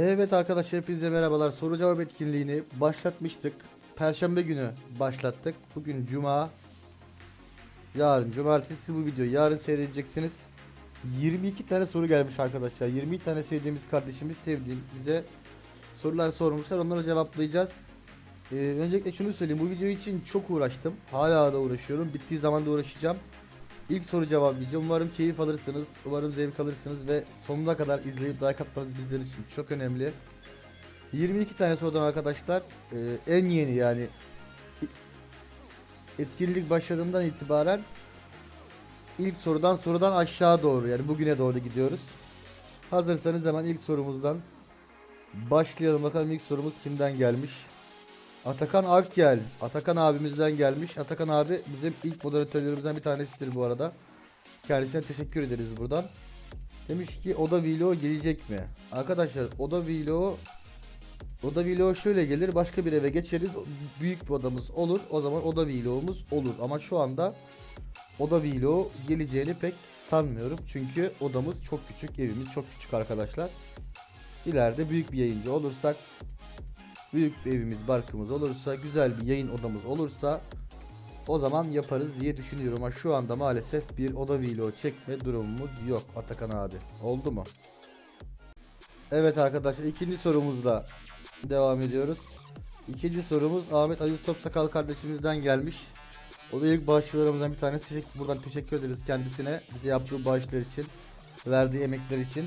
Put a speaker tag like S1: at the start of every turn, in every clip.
S1: Evet arkadaşlar hepinize merhabalar. Soru cevap etkinliğini başlatmıştık. Perşembe günü başlattık. Bugün cuma. Yarın cumartesi bu videoyu yarın seyredeceksiniz. 22 tane soru gelmiş arkadaşlar. 22 tane sevdiğimiz kardeşimiz sevdiğim bize sorular sormuşlar. Onları cevaplayacağız. Ee, öncelikle şunu söyleyeyim. Bu video için çok uğraştım. Hala da uğraşıyorum. Bittiği zaman da uğraşacağım. İlk soru cevap video. Umarım keyif alırsınız. Umarım zevk alırsınız ve sonuna kadar izleyip like atmanız bizler için çok önemli. 22 tane sorudan arkadaşlar e, en yeni yani etkinlik başladığından itibaren ilk sorudan sorudan aşağı doğru yani bugüne doğru gidiyoruz. Hazırsanız hemen ilk sorumuzdan başlayalım bakalım ilk sorumuz kimden gelmiş. Atakan Akgel. Atakan abimizden gelmiş. Atakan abi bizim ilk moderatörlerimizden bir tanesidir bu arada. Kendisine teşekkür ederiz buradan. Demiş ki Oda Vlog gelecek mi? Arkadaşlar Oda Vlog Oda Vlog şöyle gelir başka bir eve geçeriz. Büyük bir odamız olur. O zaman Oda Vlog'umuz olur. Ama şu anda Oda Vlog geleceğini pek sanmıyorum. Çünkü odamız çok küçük. Evimiz çok küçük arkadaşlar. İleride büyük bir yayıncı olursak büyük bir evimiz, barkımız olursa, güzel bir yayın odamız olursa o zaman yaparız diye düşünüyorum ama şu anda maalesef bir oda vlog çekme durumumuz yok Atakan abi. Oldu mu? Evet arkadaşlar ikinci sorumuzla devam ediyoruz. İkinci sorumuz Ahmet Ayuz Topsakal kardeşimizden gelmiş. O da ilk bağışçılarımızdan bir tanesi. Buradan teşekkür ederiz kendisine. Bize yaptığı bağışlar için. Verdiği emekler için.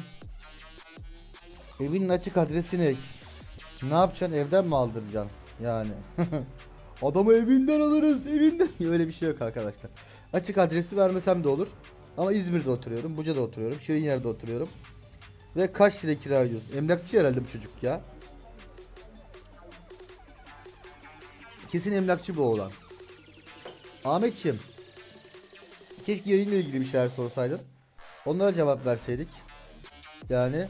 S1: Evinin açık adresini ne yapacaksın evden mi aldıracaksın? Yani. Adamı evinden alırız evinden. Öyle bir şey yok arkadaşlar. Açık adresi vermesem de olur. Ama İzmir'de oturuyorum. Buca'da oturuyorum. Şirinyer'de oturuyorum. Ve kaç lira kira ödüyorsun? Emlakçı herhalde bu çocuk ya. Kesin emlakçı bu oğlan. Ahmetciğim. Keşke yayınla ilgili bir şeyler sorsaydın. Onlara cevap verseydik. Yani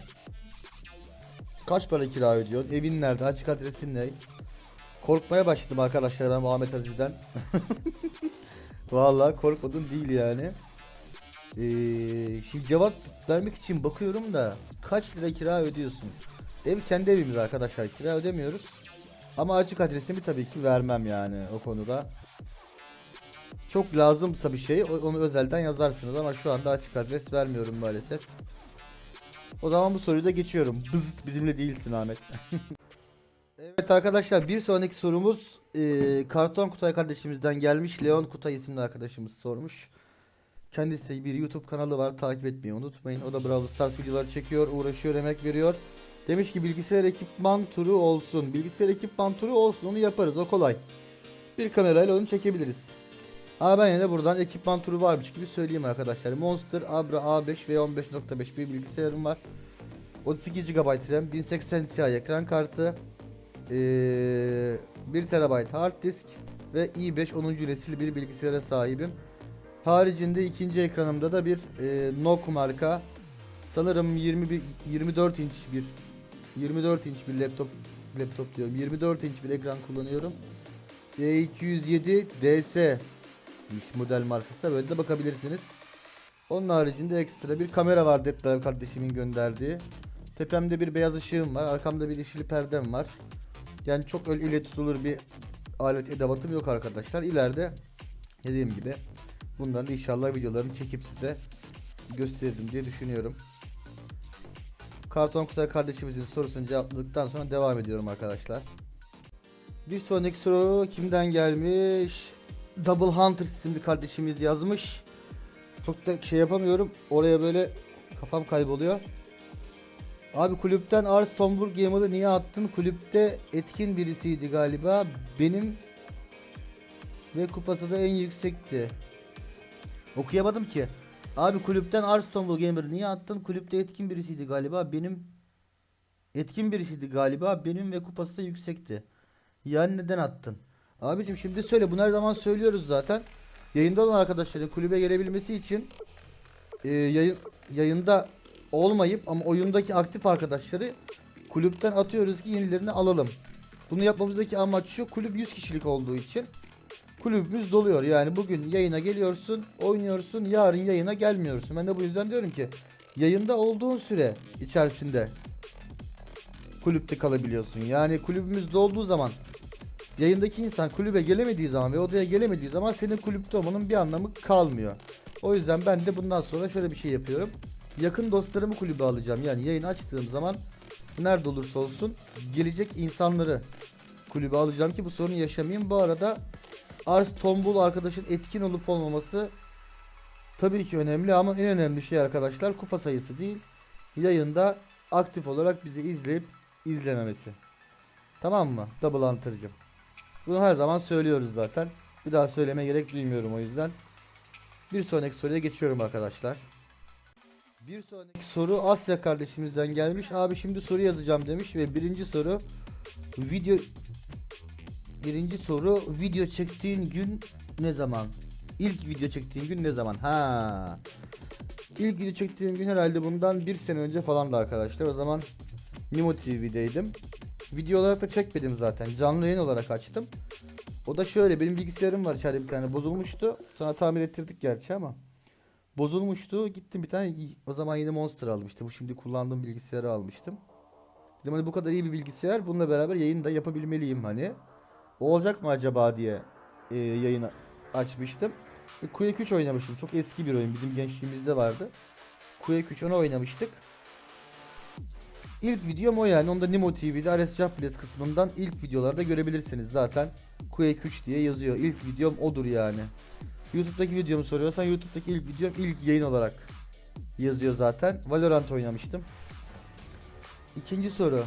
S1: Kaç para kira ödüyorsun? Evin nerede? Açık adresin ne? Korkmaya başladım arkadaşlar ben Muhammed Aziz'den. Vallahi korkmadım değil yani. Ee, şimdi cevap vermek için bakıyorum da kaç lira kira ödüyorsun? Ev kendi evimiz arkadaşlar kira ödemiyoruz. Ama açık adresimi tabii ki vermem yani o konuda. Çok lazımsa bir şey onu özelden yazarsınız ama şu anda açık adres vermiyorum maalesef. O zaman bu soruyu da geçiyorum. Bızıt bizimle değilsin Ahmet. evet arkadaşlar bir sonraki sorumuz e, Karton Kutay kardeşimizden gelmiş. Leon Kutay isimli arkadaşımız sormuş. Kendisi bir YouTube kanalı var. Takip etmeyi unutmayın. O da Brawl Stars videoları çekiyor, uğraşıyor, emek veriyor. Demiş ki bilgisayar ekipman turu olsun. Bilgisayar ekipman turu olsun. Onu yaparız. O kolay. Bir kamerayla onu çekebiliriz. Ama ben yine buradan ekipman turu varmış gibi söyleyeyim arkadaşlar. Monster Abra A5 ve 15.5 bir bilgisayarım var. 32 GB RAM, 1080 Ti ekran kartı, ee, 1 TB hard disk ve i5 10. nesil bir bilgisayara sahibim. Haricinde ikinci ekranımda da bir e, NOK marka sanırım 21 24 inç bir 24 inç bir laptop laptop diyorum 24 inç bir ekran kullanıyorum. E207 DS model markası böyle de bakabilirsiniz. Onun haricinde ekstra bir kamera var Deadlive kardeşimin gönderdiği. Tepemde bir beyaz ışığım var. Arkamda bir yeşil perdem var. Yani çok öyle ile tutulur bir alet edevatım yok arkadaşlar. İleride dediğim gibi bunların da inşallah videolarını çekip size gösteririm diye düşünüyorum. Karton Kutay kardeşimizin sorusunu cevapladıktan sonra devam ediyorum arkadaşlar. Bir sonraki soru kimden gelmiş? Double Hunter isimli kardeşimiz yazmış. Çok da şey yapamıyorum. Oraya böyle kafam kayboluyor. Abi kulüpten Ars Tomburg Gamer'ı niye attın? Kulüpte etkin birisiydi galiba. Benim ve kupası da en yüksekti. Okuyamadım ki. Abi kulüpten Ars Tomburg Gamer'ı niye attın? Kulüpte etkin birisiydi galiba. Benim etkin birisiydi galiba. Benim ve kupası da yüksekti. Yani neden attın? Abicim şimdi söyle. Bunu her zaman söylüyoruz zaten. Yayında olan arkadaşların kulübe gelebilmesi için e, yayın yayında olmayıp ama oyundaki aktif arkadaşları kulüpten atıyoruz ki yenilerini alalım. Bunu yapmamızdaki amaç şu. Kulüp 100 kişilik olduğu için kulübümüz doluyor. Yani bugün yayına geliyorsun, oynuyorsun, yarın yayına gelmiyorsun. Ben de bu yüzden diyorum ki yayında olduğun süre içerisinde kulüpte kalabiliyorsun. Yani kulübümüzde olduğu zaman yayındaki insan kulübe gelemediği zaman ve odaya gelemediği zaman senin kulüpte olmanın bir anlamı kalmıyor. O yüzden ben de bundan sonra şöyle bir şey yapıyorum. Yakın dostlarımı kulübe alacağım. Yani yayın açtığım zaman nerede olursa olsun gelecek insanları kulübe alacağım ki bu sorunu yaşamayayım. Bu arada Ars Tombul arkadaşın etkin olup olmaması tabii ki önemli ama en önemli şey arkadaşlar kupa sayısı değil. Yayında aktif olarak bizi izleyip izlememesi. Tamam mı? Double Hunter'cım. Bunu her zaman söylüyoruz zaten. Bir daha söyleme gerek duymuyorum o yüzden. Bir sonraki soruya geçiyorum arkadaşlar. Bir sonraki soru Asya kardeşimizden gelmiş. Abi şimdi soru yazacağım demiş ve birinci soru video birinci soru video çektiğin gün ne zaman? İlk video çektiğin gün ne zaman? Ha. İlk video çektiğim gün herhalde bundan bir sene önce falan da arkadaşlar. O zaman Nimo TV'deydim. Video olarak da çekmedim zaten. Canlı yayın olarak açtım. O da şöyle benim bilgisayarım var içeride bir tane bozulmuştu. Sonra tamir ettirdik gerçi ama. Bozulmuştu. Gittim bir tane o zaman yeni Monster işte. Bu şimdi kullandığım bilgisayarı almıştım. Dedim hani bu kadar iyi bir bilgisayar bununla beraber yayın da yapabilmeliyim hani. O olacak mı acaba diye e, yayını açmıştım. E, Quake 3 oynamıştım. Çok eski bir oyun. Bizim gençliğimizde vardı. Quake 3 onu oynamıştık. İlk videom o yani. Onu da Nimo TV'de Ares Jables kısmından ilk videolarda görebilirsiniz zaten. Quake 3 diye yazıyor. İlk videom odur yani. YouTube'daki videomu soruyorsan YouTube'daki ilk videom ilk yayın olarak yazıyor zaten. Valorant oynamıştım. İkinci soru.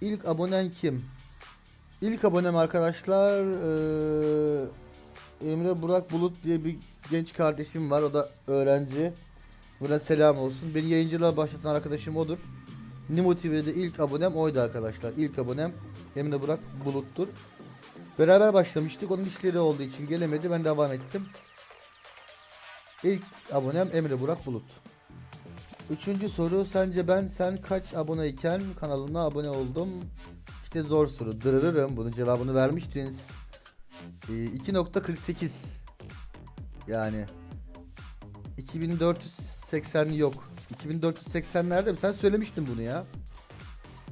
S1: İlk abonen kim? İlk abonem arkadaşlar eee, Emre Burak Bulut diye bir genç kardeşim var. O da öğrenci. Buna selam olsun. Beni yayıncılığa başlatan arkadaşım odur. Nimo TV'de ilk abonem oydu arkadaşlar. İlk abonem Emre Burak Bulut'tur. Beraber başlamıştık. Onun işleri olduğu için gelemedi. Ben devam ettim. İlk abonem Emre Burak Bulut. Üçüncü soru. Sence ben sen kaç aboneyken kanalına abone oldum? İşte zor soru. Dırırırım. Bunun cevabını vermiştiniz. Ee, 2.48 Yani 2480 yok. 2480'lerde mi? Sen söylemiştin bunu ya.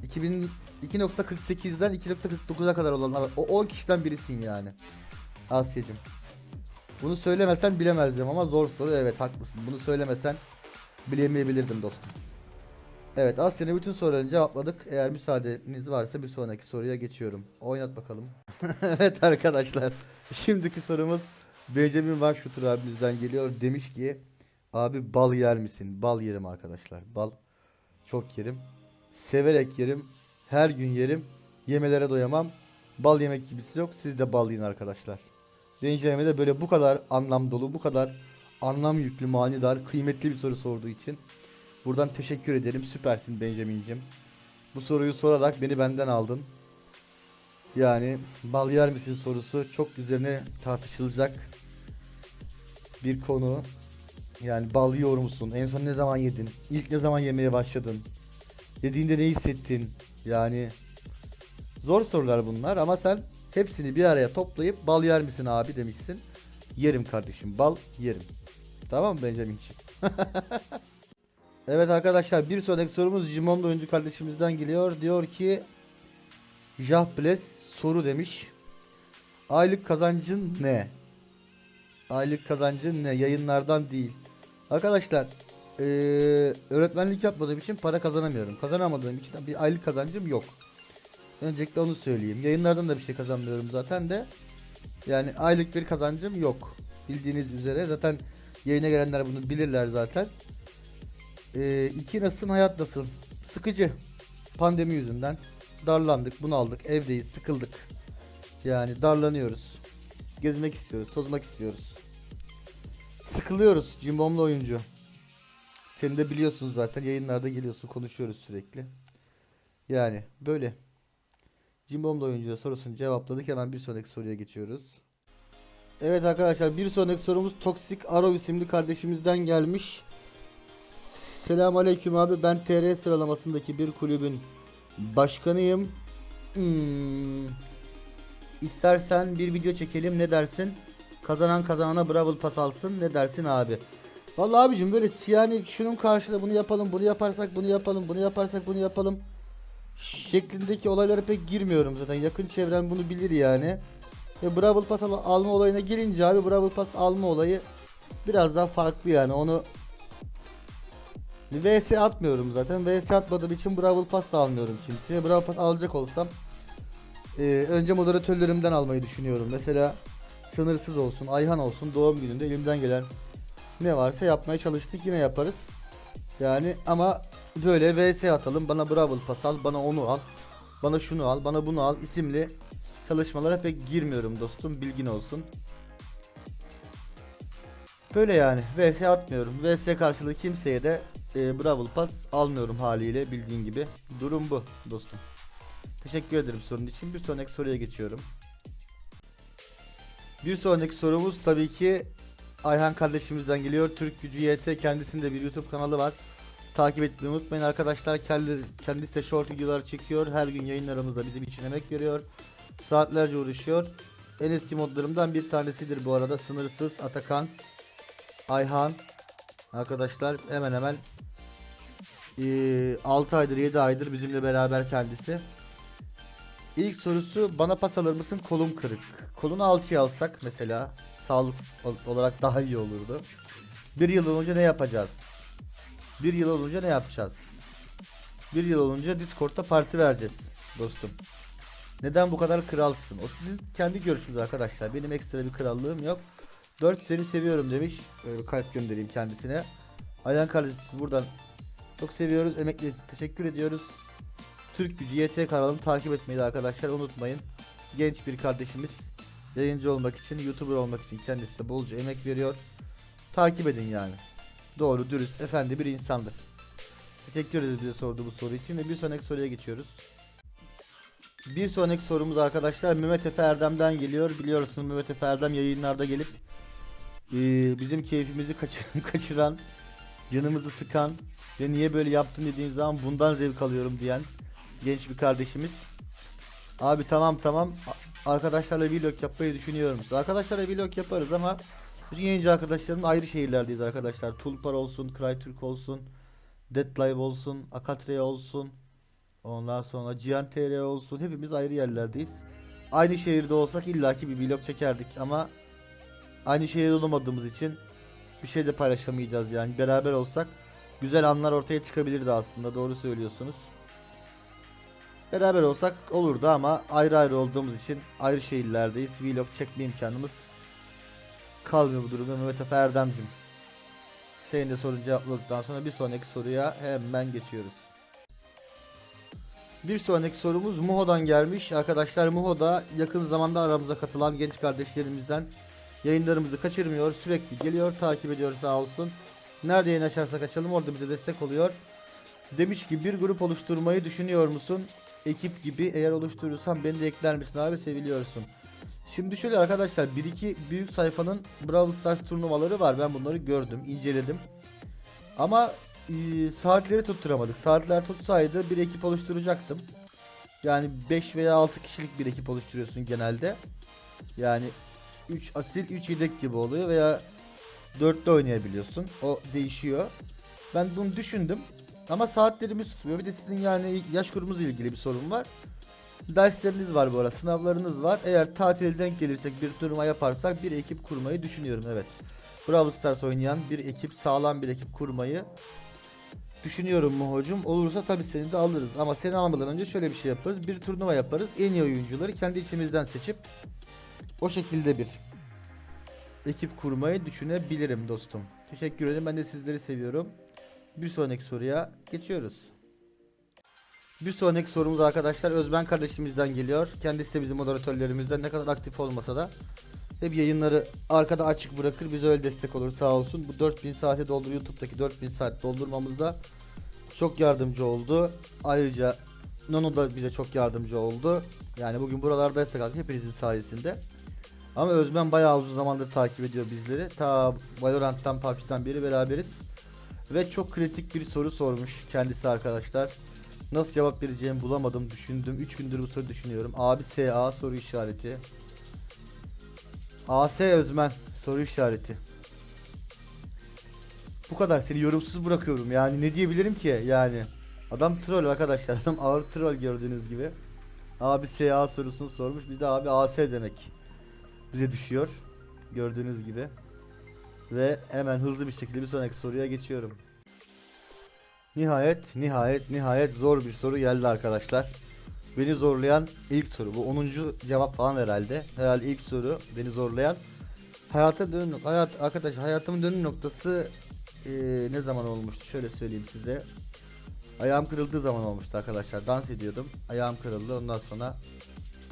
S1: 2000 2.48'den 2.49'a kadar var. O 10 kişiden birisin yani. Asya'cım. Bunu söylemesen bilemezdim ama zor soru. Evet haklısın. Bunu söylemesen bilemeyebilirdim dostum. Evet Asya'nın bütün sorularını cevapladık. Eğer müsaadeniz varsa bir sonraki soruya geçiyorum. Oynat bakalım. evet arkadaşlar. Şimdiki sorumuz Benjamin Vakşutur abimizden geliyor. Demiş ki abi bal yer misin? Bal yerim arkadaşlar. Bal çok yerim. Severek yerim. Her gün yerim. Yemelere doyamam. Bal yemek gibisi yok. Siz de bal yiyin arkadaşlar. Benjamin'e de böyle bu kadar anlam dolu, bu kadar anlam yüklü, manidar, kıymetli bir soru sorduğu için buradan teşekkür ederim. Süpersin Benjamin'cim. Bu soruyu sorarak beni benden aldın. Yani bal yer misin sorusu çok üzerine tartışılacak bir konu. Yani bal yiyor musun? En son ne zaman yedin? İlk ne zaman yemeye başladın? Yediğinde ne hissettin? Yani zor sorular bunlar ama sen hepsini bir araya toplayıp bal yer misin abi demişsin. Yerim kardeşim bal yerim. Tamam mı Benjamin'ciğim? evet arkadaşlar bir sonraki sorumuz Jimon oyuncu kardeşimizden geliyor. Diyor ki Jahbles soru demiş. Aylık kazancın ne? Aylık kazancın ne? Yayınlardan değil. Arkadaşlar eee, öğretmenlik yapmadığım için para kazanamıyorum. Kazanamadığım için bir aylık kazancım yok. Öncelikle onu söyleyeyim. Yayınlardan da bir şey kazanmıyorum zaten de. Yani aylık bir kazancım yok. Bildiğiniz üzere zaten yayına gelenler bunu bilirler zaten. Eee iki nasılsın hayat nasıl? Sıkıcı. Pandemi yüzünden darlandık, bunaldık, evdeyiz, sıkıldık. Yani darlanıyoruz. Gezmek istiyoruz, tozmak istiyoruz. Sıkılıyoruz Cimbomlu oyuncu. Seni de biliyorsun zaten yayınlarda geliyorsun konuşuyoruz sürekli. Yani böyle. Cimbomlu oyuncuya sorusunu cevapladık hemen bir sonraki soruya geçiyoruz. Evet arkadaşlar bir sonraki sorumuz Toxic Arrow isimli kardeşimizden gelmiş. Selamun Aleyküm abi ben TR sıralamasındaki bir kulübün başkanıyım. Hmm. İstersen bir video çekelim ne dersin? Kazanan kazanana Brawl Pass alsın ne dersin abi? Vallahi abicim böyle yani şunun karşılığı bunu yapalım, bunu yaparsak bunu yapalım, bunu yaparsak bunu yapalım şeklindeki olaylara pek girmiyorum zaten. Yakın çevrem bunu bilir yani. Ve Brawl Pass al- alma olayına gelince abi Brawl Pass alma olayı biraz daha farklı yani. Onu VS atmıyorum zaten. VS atmadığım için Brawl Pass da almıyorum kimseye. Brawl Pass alacak olsam e, önce moderatörlerimden almayı düşünüyorum. Mesela sınırsız olsun, Ayhan olsun doğum gününde elimden gelen ne varsa yapmaya çalıştık yine yaparız. Yani ama böyle VS atalım bana Brawl Pass al bana onu al bana şunu al bana bunu al isimli çalışmalara pek girmiyorum dostum bilgin olsun. Böyle yani VS atmıyorum. VS karşılığı kimseye de e, Brawl Pass almıyorum haliyle bildiğin gibi. Durum bu dostum. Teşekkür ederim sorun için. Bir sonraki soruya geçiyorum. Bir sonraki sorumuz tabii ki Ayhan kardeşimizden geliyor. Türk Gücü YT kendisinde bir YouTube kanalı var. Takip etmeyi unutmayın arkadaşlar. Kendi, kendisi de short videolar çekiyor. Her gün yayınlarımızda bizim için emek veriyor. Saatlerce uğraşıyor. En eski modlarımdan bir tanesidir bu arada. Sınırsız Atakan, Ayhan. Arkadaşlar hemen hemen eee, 6 aydır 7 aydır bizimle beraber kendisi. İlk sorusu bana pas alır mısın kolum kırık. Kolunu alçıya alsak mesela sağlık ol- olarak daha iyi olurdu. Bir yıl olunca ne yapacağız? Bir yıl olunca ne yapacağız? Bir yıl olunca Discord'da parti vereceğiz dostum. Neden bu kadar kralsın? O sizin kendi görüşünüz arkadaşlar. Benim ekstra bir krallığım yok. 4 seni seviyorum demiş. Böyle kalp göndereyim kendisine. Ayhan kardeşim buradan çok seviyoruz. Emekli teşekkür ediyoruz. Türk Gücü YT kanalını takip etmeyi de arkadaşlar unutmayın. Genç bir kardeşimiz yayıncı olmak için, YouTuber olmak için kendisi de bolca emek veriyor. Takip edin yani. Doğru, dürüst, efendi bir insandır. Teşekkür ederiz bize sorduğu bu soru için ve bir sonraki soruya geçiyoruz. Bir sonraki sorumuz arkadaşlar Mehmet Efe Erdem'den geliyor. Biliyorsunuz Mehmet Efe Erdem yayınlarda gelip eee, bizim keyfimizi kaçır- kaçıran, canımızı sıkan ve niye böyle yaptın dediğin zaman bundan zevk alıyorum diyen genç bir kardeşimiz. Abi tamam tamam arkadaşlarla vlog yapmayı düşünüyorum. Arkadaşlarla vlog yaparız ama bütün yayıncı arkadaşlarım ayrı şehirlerdeyiz arkadaşlar. Tulpar olsun, Crytürk olsun, Deadlive olsun, Akatre olsun. Ondan sonra Cihan olsun. Hepimiz ayrı yerlerdeyiz. Aynı şehirde olsak illaki bir vlog çekerdik ama aynı şehirde olamadığımız için bir şey de paylaşamayacağız yani. Beraber olsak güzel anlar ortaya çıkabilirdi aslında. Doğru söylüyorsunuz. Beraber olsak olurdu ama ayrı ayrı olduğumuz için ayrı şehirlerdeyiz. Vlog çekme imkanımız kalmıyor bu durumda Mehmet Efe Erdem'cim. Senin de sorunu cevapladıktan sonra bir sonraki soruya hemen geçiyoruz. Bir sonraki sorumuz Muho'dan gelmiş. Arkadaşlar Muho da yakın zamanda aramıza katılan genç kardeşlerimizden yayınlarımızı kaçırmıyor. Sürekli geliyor, takip ediyor sağ olsun. Nerede yayın açarsak açalım orada bize destek oluyor. Demiş ki bir grup oluşturmayı düşünüyor musun? Ekip gibi eğer oluşturursan beni de ekler misin abi seviliyorsun. Şimdi şöyle arkadaşlar bir iki büyük sayfanın Brawl Stars turnuvaları var. Ben bunları gördüm, inceledim. Ama e, saatleri tutturamadık. Saatler tutsaydı bir ekip oluşturacaktım. Yani 5 veya 6 kişilik bir ekip oluşturuyorsun genelde. Yani 3 asil 3 yedek gibi oluyor veya 4'te oynayabiliyorsun. O değişiyor. Ben bunu düşündüm. Ama saatlerimiz tutmuyor. Bir de sizin yani yaş grubumuzla ilgili bir sorun var. Dersleriniz var bu arada. Sınavlarınız var. Eğer tatile denk gelirsek bir turnuva yaparsak bir ekip kurmayı düşünüyorum. Evet. Brawl Stars oynayan bir ekip, sağlam bir ekip kurmayı düşünüyorum Muhocum. Olursa tabii seni de alırız. Ama seni almadan önce şöyle bir şey yaparız. Bir turnuva yaparız. En iyi oyuncuları kendi içimizden seçip o şekilde bir ekip kurmayı düşünebilirim dostum. Teşekkür ederim. Ben de sizleri seviyorum. Bir sonraki soruya geçiyoruz. Bir sonraki sorumuz arkadaşlar Özben kardeşimizden geliyor. Kendisi de bizim moderatörlerimizden ne kadar aktif olmasa da hep yayınları arkada açık bırakır bize öyle destek olur sağ olsun. Bu 4000 saate doldur YouTube'daki 4000 saat doldurmamızda çok yardımcı oldu. Ayrıca Nono da bize çok yardımcı oldu. Yani bugün buralarda destek aldık hepinizin sayesinde. Ama Özben bayağı uzun zamandır takip ediyor bizleri. Ta Valorant'tan PUBG'den beri beraberiz. Ve çok kritik bir soru sormuş kendisi arkadaşlar. Nasıl cevap vereceğimi bulamadım düşündüm. 3 gündür bu soru düşünüyorum. Abi SA soru işareti. AS Özmen soru işareti. Bu kadar seni yorumsuz bırakıyorum yani ne diyebilirim ki yani. Adam troll arkadaşlar. Adam ağır troll gördüğünüz gibi. Abi SA sorusunu sormuş. Biz de abi AS demek. Bize düşüyor. Gördüğünüz gibi. Ve hemen hızlı bir şekilde bir sonraki soruya geçiyorum. Nihayet, nihayet, nihayet zor bir soru geldi arkadaşlar. Beni zorlayan ilk soru. Bu 10. cevap falan herhalde. Herhalde ilk soru beni zorlayan. Hayata dönüm hayat arkadaş hayatımın dönüm noktası eee, ne zaman olmuştu? Şöyle söyleyeyim size. Ayağım kırıldığı zaman olmuştu arkadaşlar. Dans ediyordum. Ayağım kırıldı. Ondan sonra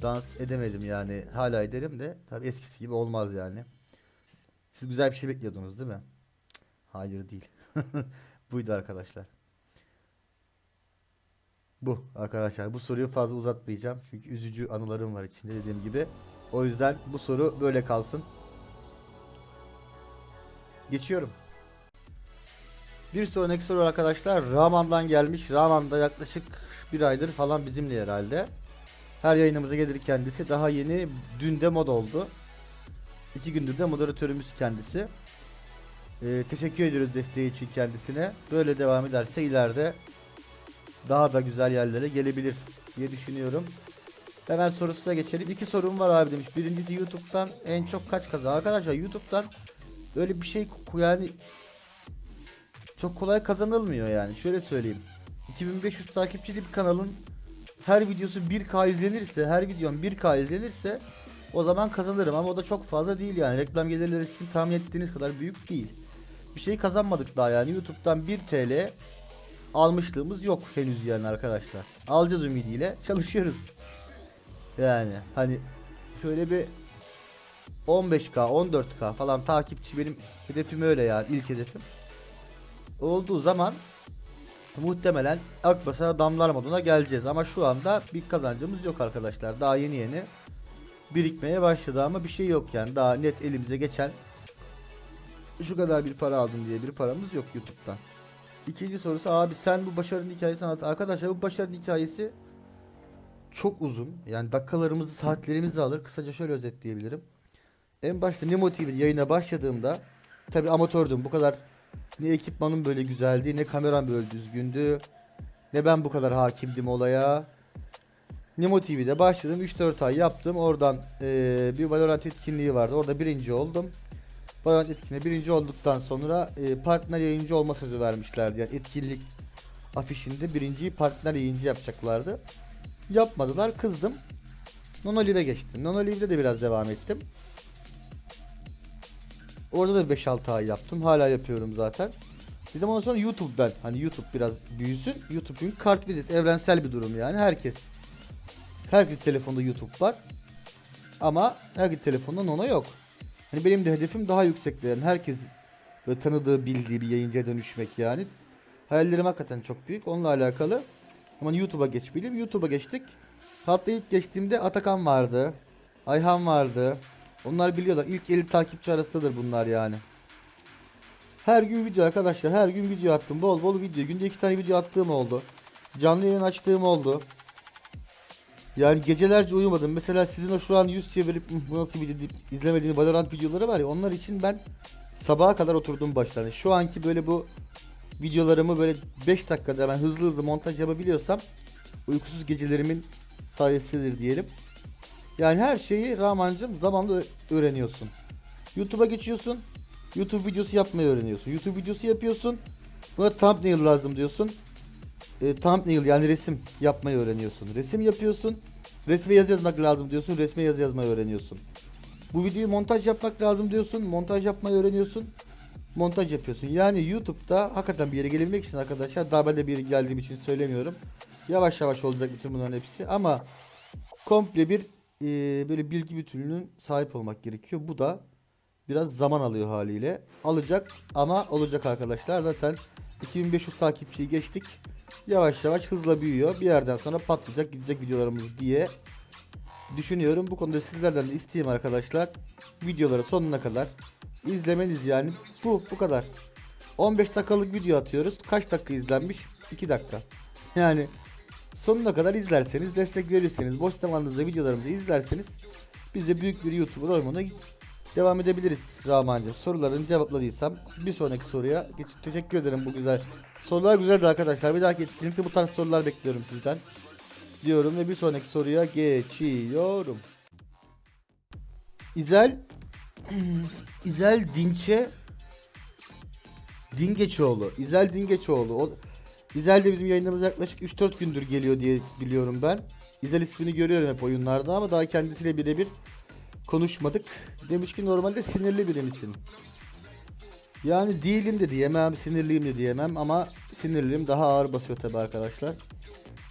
S1: dans edemedim yani. Hala ederim de tabii eskisi gibi olmaz yani. Siz güzel bir şey bekliyordunuz değil mi? Hayır değil. Buydu arkadaşlar. Bu arkadaşlar. Bu soruyu fazla uzatmayacağım. Çünkü üzücü anılarım var içinde dediğim gibi. O yüzden bu soru böyle kalsın. Geçiyorum. Bir sonraki soru arkadaşlar Raman'dan gelmiş. Raman da yaklaşık bir aydır falan bizimle herhalde. Her yayınımıza gelir kendisi. Daha yeni dün de mod oldu. İki gündür de moderatörümüz kendisi. Ee, teşekkür ediyoruz desteği için kendisine. Böyle devam ederse ileride daha da güzel yerlere gelebilir diye düşünüyorum. Hemen sorusuna geçelim. İki sorum var abi demiş. Birincisi YouTube'dan en çok kaç kazan? Arkadaşlar YouTube'dan öyle bir şey yani çok kolay kazanılmıyor yani. Şöyle söyleyeyim. 2500 takipçili bir kanalın her videosu 1K izlenirse, her videom 1K izlenirse o zaman kazanırım ama o da çok fazla değil yani. Reklam gelirleri sizin tahmin ettiğiniz kadar büyük değil. Bir şey kazanmadık daha yani. YouTube'dan 1 TL almışlığımız yok henüz yani arkadaşlar. Alacağız ümidiyle çalışıyoruz. Yani hani şöyle bir 15k 14k falan takipçi benim hedefim öyle yani ilk hedefim. Olduğu zaman muhtemelen Akbas'a damlar moduna geleceğiz ama şu anda bir kazancımız yok arkadaşlar. Daha yeni yeni birikmeye başladı ama bir şey yok yani daha net elimize geçen şu kadar bir para aldım diye bir paramız yok YouTube'dan. İkinci sorusu abi sen bu başarının hikayesini anlat. Arkadaşlar bu başarının hikayesi çok uzun. Yani dakikalarımızı saatlerimizi alır. Kısaca şöyle özetleyebilirim. En başta Nemo TV yayına başladığımda tabi amatördüm. Bu kadar ne ekipmanım böyle güzeldi ne kameram böyle düzgündü. Ne ben bu kadar hakimdim olaya. Nemo TV'de başladım. 3-4 ay yaptım. Oradan eee, bir Valorant etkinliği vardı. Orada birinci oldum. Valorant etkinliği birinci olduktan sonra eee, partner yayıncı olma sözü vermişlerdi. Yani etkinlik afişinde birinciyi partner yayıncı yapacaklardı. Yapmadılar. Kızdım. Nonolive'e geçtim. Nonolive'de de biraz devam ettim. Orada da 5-6 ay yaptım. Hala yapıyorum zaten. Dedim ondan sonra YouTube ben. Hani YouTube biraz büyüsün. YouTube çünkü kart vizit. Evrensel bir durum yani. Herkes. Herkes telefonda YouTube var. Ama herkes telefonda Nono yok. Hani benim de hedefim daha yüksekte. Yani herkes böyle tanıdığı, bildiği bir yayıncıya dönüşmek yani. Hayallerim hakikaten çok büyük. Onunla alakalı. Ama YouTube'a geçmeliyim. YouTube'a geçtik. Hatta ilk geçtiğimde Atakan vardı. Ayhan vardı. Onlar biliyorlar. İlk 50 takipçi arasındadır bunlar yani. Her gün video arkadaşlar. Her gün video attım. Bol bol video. Günde iki tane video attığım oldu. Canlı yayın açtığım oldu. Yani gecelerce uyumadım. Mesela sizin o şu an yüz çevirip "Hı, bu nasıl video deyip izlemediğiniz Valorant videoları var ya onlar için ben sabaha kadar oturdum başlarına. Şu anki böyle bu videolarımı böyle 5 dakikada ben hızlı hızlı montaj yapabiliyorsam uykusuz gecelerimin sayesidir diyelim. Yani her şeyi Rahmancığım zamanla öğreniyorsun. YouTube'a geçiyorsun. YouTube videosu yapmayı öğreniyorsun. YouTube videosu yapıyorsun. Buna thumbnail lazım diyorsun. E, thumbnail yani resim yapmayı öğreniyorsun. Resim yapıyorsun. Resme yazı yazmak lazım diyorsun. Resme yazı yazmayı öğreniyorsun. Bu videoyu montaj yapmak lazım diyorsun. Montaj yapmayı öğreniyorsun. Montaj yapıyorsun. Yani YouTube'da hakikaten bir yere gelebilmek için arkadaşlar daha ben de bir yere geldiğim için söylemiyorum. Yavaş yavaş olacak bütün bunların hepsi ama komple bir e, böyle bilgi bütünlüğünün sahip olmak gerekiyor. Bu da biraz zaman alıyor haliyle. Alacak ama olacak arkadaşlar. Zaten 2500 takipçiyi geçtik. Yavaş yavaş hızla büyüyor. Bir yerden sonra patlayacak gidecek videolarımız diye düşünüyorum. Bu konuda sizlerden de isteyeyim arkadaşlar. Videoları sonuna kadar izlemeniz yani. Bu bu kadar. 15 dakikalık video atıyoruz. Kaç dakika izlenmiş? 2 dakika. Yani sonuna kadar izlerseniz, destek verirseniz, boş zamanınızda videolarımızı izlerseniz biz de büyük bir YouTuber olmana devam edebiliriz Rahmancığım. Sorularını cevapladıysam bir sonraki soruya geç. Teşekkür ederim bu güzel. Sorular güzeldi arkadaşlar. Bir dahaki etkinlikte bu tarz sorular bekliyorum sizden. Diyorum ve bir sonraki soruya geçiyorum. İzel İzel Dinçe Dingeçoğlu. İzel Dingeçoğlu. O, İzel de bizim yayınlarımıza yaklaşık 3-4 gündür geliyor diye biliyorum ben. İzel ismini görüyorum hep oyunlarda ama daha kendisiyle birebir konuşmadık. Demiş ki normalde sinirli biri misin? Yani değilim de diyemem, sinirliyim de diyemem ama sinirliyim daha ağır basıyor tabi arkadaşlar.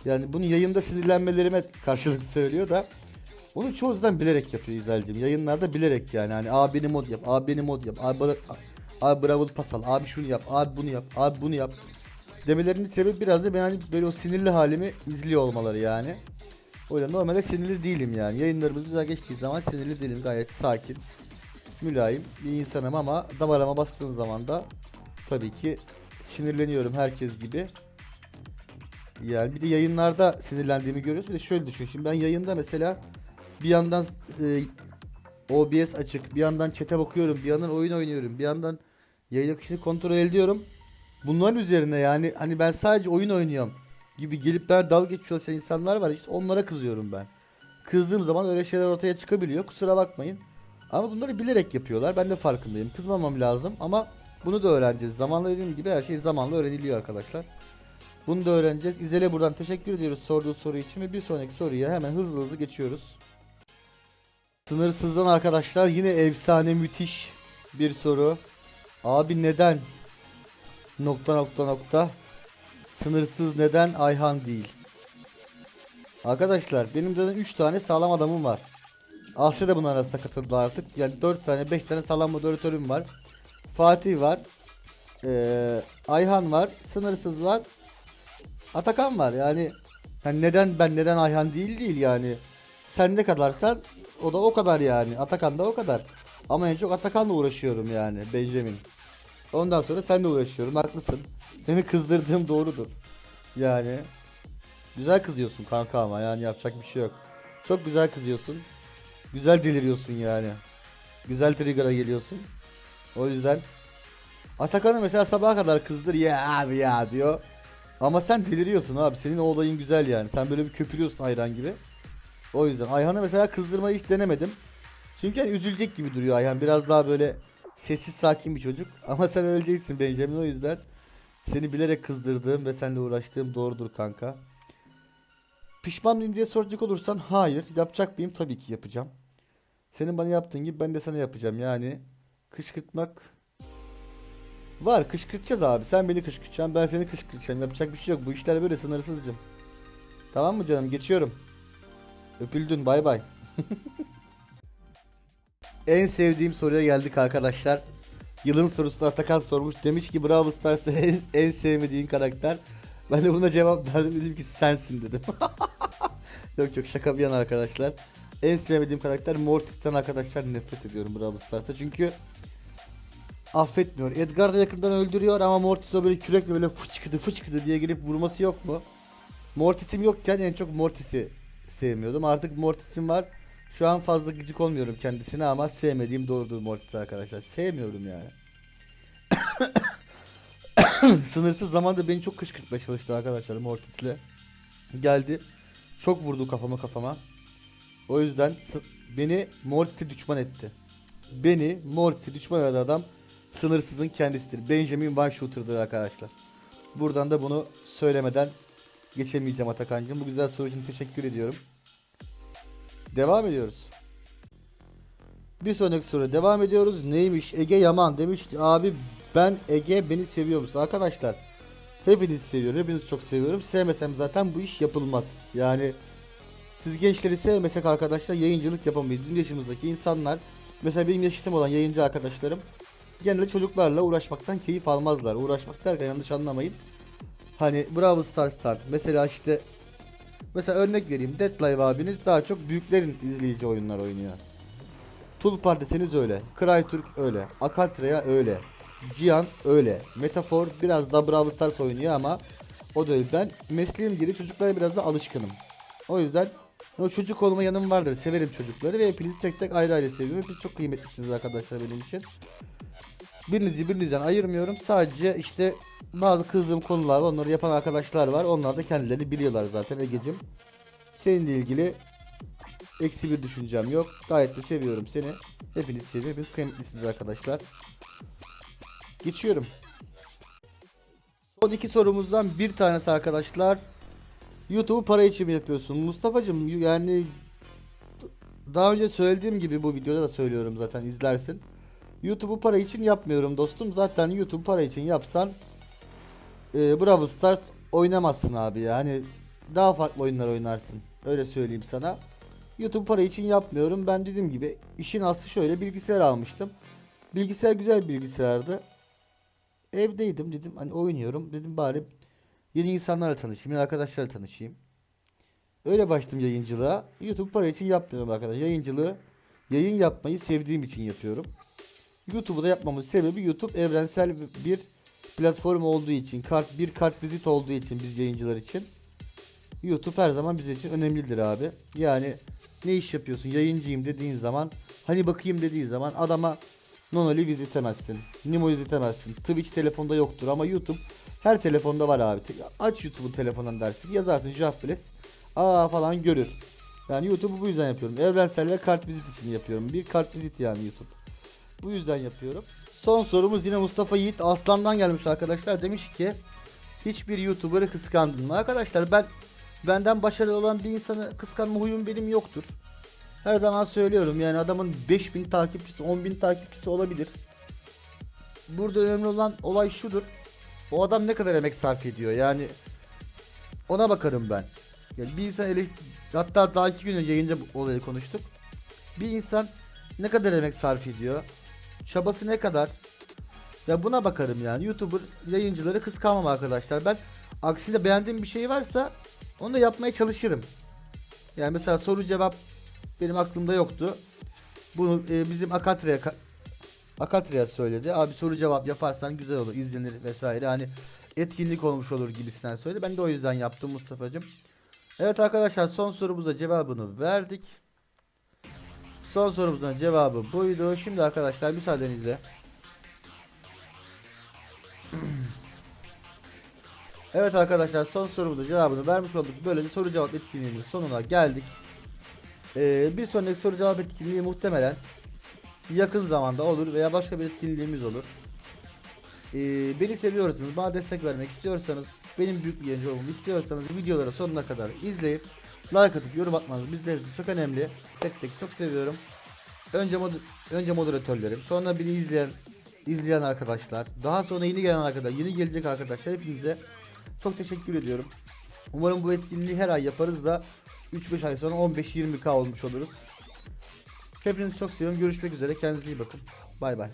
S1: Yani bunu yayında sinirlenmelerime karşılık söylüyor da onu çoğu yüzden bilerek yapıyor İzel'cim. Yayınlarda bilerek yani. Hani abi beni mod yap, abi beni mod yap, abi, abi bravo pas al, abi şunu yap, abi bunu yap, abi bunu yap. Demelerinin sebebi biraz da ben hani böyle o sinirli halimi izliyor olmaları yani. O yüzden normalde sinirli değilim yani. Yayınlarımız güzel geçtiği zaman sinirli değilim. Gayet sakin, mülayim bir insanım ama damarama bastığım zaman da tabii ki sinirleniyorum herkes gibi. Yani bir de yayınlarda sinirlendiğimi görüyoruz. Bir de şöyle düşün. Şimdi ben yayında mesela bir yandan e, OBS açık, bir yandan chat'e bakıyorum, bir yandan oyun oynuyorum, bir yandan yayın akışını kontrol ediyorum. Bunların üzerine yani hani ben sadece oyun oynuyorum gibi gelip ben dalga geçiyor çalışan insanlar var işte onlara kızıyorum ben. Kızdığım zaman öyle şeyler ortaya çıkabiliyor. Kusura bakmayın. Ama bunları bilerek yapıyorlar. Ben de farkındayım. Kızmamam lazım ama bunu da öğreneceğiz. Zamanla dediğim gibi her şey zamanla öğreniliyor arkadaşlar. Bunu da öğreneceğiz. İzel'e buradan teşekkür ediyoruz sorduğu soru için ve bir sonraki soruya hemen hızlı hızlı geçiyoruz. Sınırsızdan arkadaşlar yine efsane müthiş bir soru. Abi neden? Nokta nokta nokta. Sınırsız neden Ayhan değil? Arkadaşlar benim zaten 3 tane sağlam adamım var. Asya da bunun arasında katıldı artık. Yani 4 tane 5 tane sağlam moderatörüm var. Fatih var. Ee, Ayhan var. Sınırsız var. Atakan var. Yani hani neden ben neden Ayhan değil değil yani. Sen ne kadarsan o da o kadar yani. Atakan da o kadar. Ama en çok Atakan'la uğraşıyorum yani Benjamin. Ondan sonra seninle uğraşıyorum. Haklısın. Seni kızdırdığım doğrudur. Yani güzel kızıyorsun kanka ama yani yapacak bir şey yok. Çok güzel kızıyorsun. Güzel deliriyorsun yani. Güzel trigger'a geliyorsun. O yüzden Atakan'ı mesela sabaha kadar kızdır ya abi ya diyor. Ama sen deliriyorsun abi. Senin o olayın güzel yani. Sen böyle bir köpürüyorsun ayran gibi. O yüzden Ayhan'ı mesela kızdırmayı hiç denemedim. Çünkü hani üzülecek gibi duruyor Ayhan. Biraz daha böyle sessiz sakin bir çocuk. Ama sen öyle değilsin Benjamin o yüzden. Seni bilerek kızdırdığım ve seninle uğraştığım doğrudur kanka. Pişman mıyım diye soracak olursan hayır. Yapacak mıyım? Tabii ki yapacağım. Senin bana yaptığın gibi ben de sana yapacağım. Yani kışkırtmak var. Kışkırtacağız abi. Sen beni kışkırtacaksın. Ben seni kışkırtacağım. Yapacak bir şey yok. Bu işler böyle sınırsızcım. Tamam mı canım? Geçiyorum. Öpüldün. Bay bay. en sevdiğim soruya geldik arkadaşlar. Yılın sorusunu Atakan sormuş. Demiş ki Bravo Stars'ta en, en sevmediğin karakter. Ben de buna cevap verdim. Dedim ki sensin dedim. yok yok şaka bir yana arkadaşlar. En sevmediğim karakter Mortis'ten arkadaşlar nefret ediyorum Bravo Stars'ta. Çünkü affetmiyor. Edgar da yakından öldürüyor ama Mortis o böyle kürekle böyle fıçkıdı fıçkıdı diye girip vurması yok mu? Mortis'im yokken en çok Mortis'i sevmiyordum. Artık Mortis'im var. Şu an fazla gıcık olmuyorum kendisine ama sevmediğim doğrudur Mortis arkadaşlar. Sevmiyorum yani. Sınırsız zamanda beni çok kışkırtmaya çalıştı arkadaşlar Mortis'le. Geldi. Çok vurdu kafama kafama. O yüzden beni Mortis'e düşman etti. Beni Mortis'e düşman eden adam sınırsızın kendisidir. Benjamin One Shooter'dır arkadaşlar. Buradan da bunu söylemeden geçemeyeceğim Atakan'cığım. Bu güzel soru için teşekkür ediyorum. Devam ediyoruz. Bir sonraki soru devam ediyoruz. Neymiş? Ege Yaman demiş ki abi ben Ege beni seviyor musun? Arkadaşlar hepinizi seviyorum. Hepinizi çok seviyorum. Sevmesem zaten bu iş yapılmaz. Yani siz gençleri sevmesek arkadaşlar yayıncılık yapamayız. Bizim yaşımızdaki insanlar mesela benim yaşım olan yayıncı arkadaşlarım genelde çocuklarla uğraşmaktan keyif almazlar. Uğraşmak derken yanlış anlamayın. Hani Bravo Star Start mesela işte Mesela örnek vereyim. Deadlive abiniz daha çok büyüklerin izleyici oyunlar oynuyor. Tulpar deseniz öyle. Cryturk öyle. Akaltreya öyle. Cihan öyle. Metafor biraz da Bravo Stars oynuyor ama o öyle. Ben mesleğim gereği çocuklara biraz da alışkınım. O yüzden O çocuk olma yanım vardır. Severim çocukları ve hepinizi tek tek ayrı ayrı seviyorum. Hepiniz çok kıymetlisiniz arkadaşlar benim için. Birinizi birinizden ayırmıyorum. Sadece işte bazı kızdığım konular var. Onları yapan arkadaşlar var. Onlar da kendilerini biliyorlar zaten Ege'cim. Seninle ilgili eksi bir düşüncem yok. Gayet de seviyorum seni. Hepiniz seviyorum. Hepiniz kıymetlisiniz arkadaşlar. Geçiyorum. Son iki sorumuzdan bir tanesi arkadaşlar. YouTube'u para için mi yapıyorsun? Mustafa'cım yani daha önce söylediğim gibi bu videoda da söylüyorum zaten izlersin. YouTube'u para için yapmıyorum dostum. Zaten YouTube para için yapsan e, Brawl Stars oynamazsın abi yani daha farklı oyunlar oynarsın. Öyle söyleyeyim sana. YouTube para için yapmıyorum. Ben dediğim gibi işin aslı şöyle bilgisayar almıştım. Bilgisayar güzel bilgisayardı. Evdeydim dedim hani oynuyorum dedim bari yeni insanlarla tanışayım, yeni arkadaşlarla tanışayım. Öyle başladım yayıncılığa. YouTube para için yapmıyorum arkadaşlar. Yayıncılığı yayın yapmayı sevdiğim için yapıyorum. YouTube'u da yapmamın sebebi YouTube evrensel bir platform olduğu için, kart bir kart vizit olduğu için biz yayıncılar için. YouTube her zaman bizim için önemlidir abi. Yani ne iş yapıyorsun? Yayıncıyım dediğin zaman, hani bakayım dediğin zaman adama Nonoli vizitemezsin. Nimo vizitemezsin. Twitch telefonda yoktur ama YouTube her telefonda var abi. Aç YouTube'un telefonundan dersin. Yazarsın Jafbles. Aa falan görür. Yani YouTube'u bu yüzden yapıyorum. Evrensel ve kart vizit için yapıyorum. Bir kart vizit yani YouTube. Bu yüzden yapıyorum. Son sorumuz yine Mustafa Yiğit Aslan'dan gelmiş arkadaşlar. Demiş ki hiçbir YouTuber'ı kıskandın mı? Arkadaşlar ben benden başarılı olan bir insanı kıskanma huyum benim yoktur. Her zaman söylüyorum yani adamın 5000 takipçisi 10.000 takipçisi olabilir. Burada önemli olan olay şudur. O adam ne kadar emek sarf ediyor yani ona bakarım ben. Yani bir insan ele hatta daha iki gün önce yayında bu olayı konuştuk. Bir insan ne kadar emek sarf ediyor? Çabası ne kadar? Ya buna bakarım yani. YouTuber yayıncıları kıskanmam arkadaşlar. Ben aksine beğendiğim bir şey varsa onu da yapmaya çalışırım. Yani mesela soru cevap benim aklımda yoktu. Bunu e, bizim Akatre'ye Akatre'ye söyledi. Abi soru cevap yaparsan güzel olur, izlenir vesaire. Hani etkinlik olmuş olur gibisinden söyledi. Ben de o yüzden yaptım Mustafa'cığım. Evet arkadaşlar son sorumuza cevabını verdik. Son sorumuzun cevabı buydu. Şimdi arkadaşlar müsaadenizle. Evet arkadaşlar son sorumuzun cevabını vermiş olduk. Böylece soru cevap etkinliğinin sonuna geldik. Ee, bir sonraki soru cevap etkinliği muhtemelen yakın zamanda olur veya başka bir etkinliğimiz olur. Ee, beni seviyorsanız, bana destek vermek istiyorsanız, benim büyük bir yayıncı olmamı istiyorsanız videoları sonuna kadar izleyip like atıp yorum atmanız bizler için çok önemli. Tek tek çok seviyorum. Önce mod önce moderatörlerim, sonra beni izleyen izleyen arkadaşlar, daha sonra yeni gelen arkadaşlar, yeni gelecek arkadaşlar hepinize çok teşekkür ediyorum. Umarım bu etkinliği her ay yaparız da 3-5 ay sonra 15-20k olmuş oluruz. Hepinizi çok seviyorum. Görüşmek üzere. Kendinize iyi bakın. Bay bay.